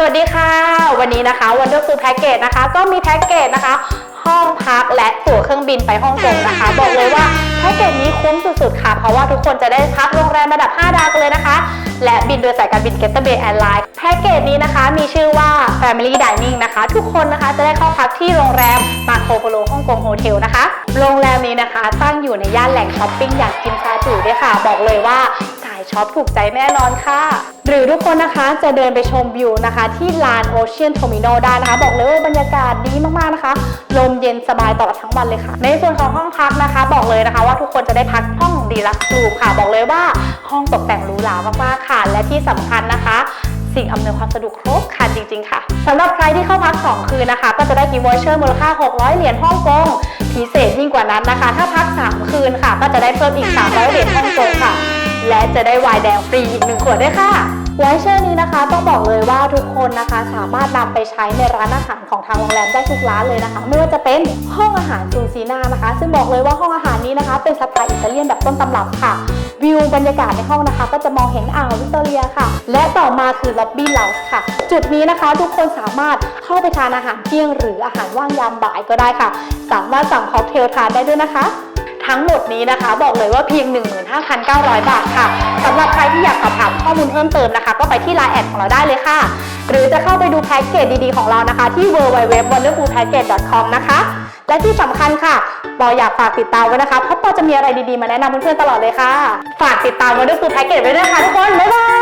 สวัสดีค่ะ วันนี้นะคะ Wonderful Package นะคะ ก็มีแพ็กเกจนะคะ ห้องพักและตั๋วเครื่องบินไปฮ่องกงนะคะ บอกเลยว่าแพ็กเกจนี้คุ้มสุดๆค่ะ เพราะว่าทุกคนจะได้พักโรงแรมระดับ 5 ดาวกันเลยนะคะ และบินโดยสายการบิน Getaway Airlines แพ็กเกจนี้นะคะ มีชื่อว่า Family Dining นะคะ ทุกคนนะคะจะได้เข้าพักที่โรงแรมมาโคโปโลฮ่องกงโฮเทลนะคะ โรงแรมนี้นะคะตั้งอยู่ในย่านแหล่งช้อปปิ้งอย่างกินซาจูด้วยค่ะ บอกเลยว่า ช็อปถูกใจแน่นอนค่ะ หรือทุกคนนะคะจะเดินไปชมวิวนะคะ ที่ลานโอเชียนโทมิโนได้นะคะ บอกเลยว่าบรรยากาศดีมากๆนะคะ ลมเย็นสบายตลอดทั้งวันเลยค่ะ ในส่วนของห้องพักนะคะ บอกเลยนะคะ ว่าทุกคนจะได้พักห้องดีลักซ์รูมค่ะ บอกเลยว่าห้องตกแต่งหรูหรามากๆค่ะ และที่สำคัญนะคะสิ่งอำนวยความสะดวกครบครันจริง ๆ ค่ะสำหรับใครที่เข้าพัก 2 คืนนะคะ ก็จะได้กิฟต์วอเชอร์มูลค่า 600 เหรียญฮ่องกงพิเศษยิ่งกว่านั้นนะคะ ถ้าพัก 3 คืนค่ะ ก็จะได้เพิ่มอีก 300 เหรียญฮ่องกงค่ะ จะได้วน์แดงฟรีอีกหนึ่งขวดด้วยค่ะวอเชอร์นี้นะคะต้องบอกเลยว่าทุกคนนะคะสามารถนำไปใช้ในร้านอาหารของทางโรงแรมได้ทุกร้านเลยนะคะ ไม่ว่าจะเป็นห้องอาหารซูซีนานะคะ ซึ่งบอกเลยว่าห้องอาหารนี้นะคะ เป็นสไตล์อิตาเลียนแบบต้นตำรับค่ะวิวบรรยากาศในห้องนะคะ ก็จะมองเห็นอ่าววิกตอเรียค่ะ และต่อมาคือล็อบบี้เลาส์ค่ะ จุดนี้นะคะทุกคนสามารถเข้าไปทานอาหารเที่ยงหรืออาหารว่างยามบ่ายก็ได้ค่ะ สามารถสั่งค็อกเทลทานได้ด้วยนะคะ ทั้งหมดนี้นะคะ บอกเลยว่าเพียง 15,900 บาทค่ะสำหรับใครที่อยากสอบถามข้อมูลเพิ่มเติมนะคะ ก็ไปที่ไลน์แอดของเราได้เลยค่ะ หรือจะเข้าไปดูแพ็กเกจดีๆของเรานะคะ ที่ www.wonderfulpackage.com นะคะ และที่สำคัญค่ะปออยากฝากติดตามไว้นะคะเพราะปอจะมีอะไรดีๆมาแนะนำเพื่อนๆตลอดเลยค่ะ ฝากติดตาม Wonderful Package ไว้ด้วยค่ะทุกคนบ๊ายบาย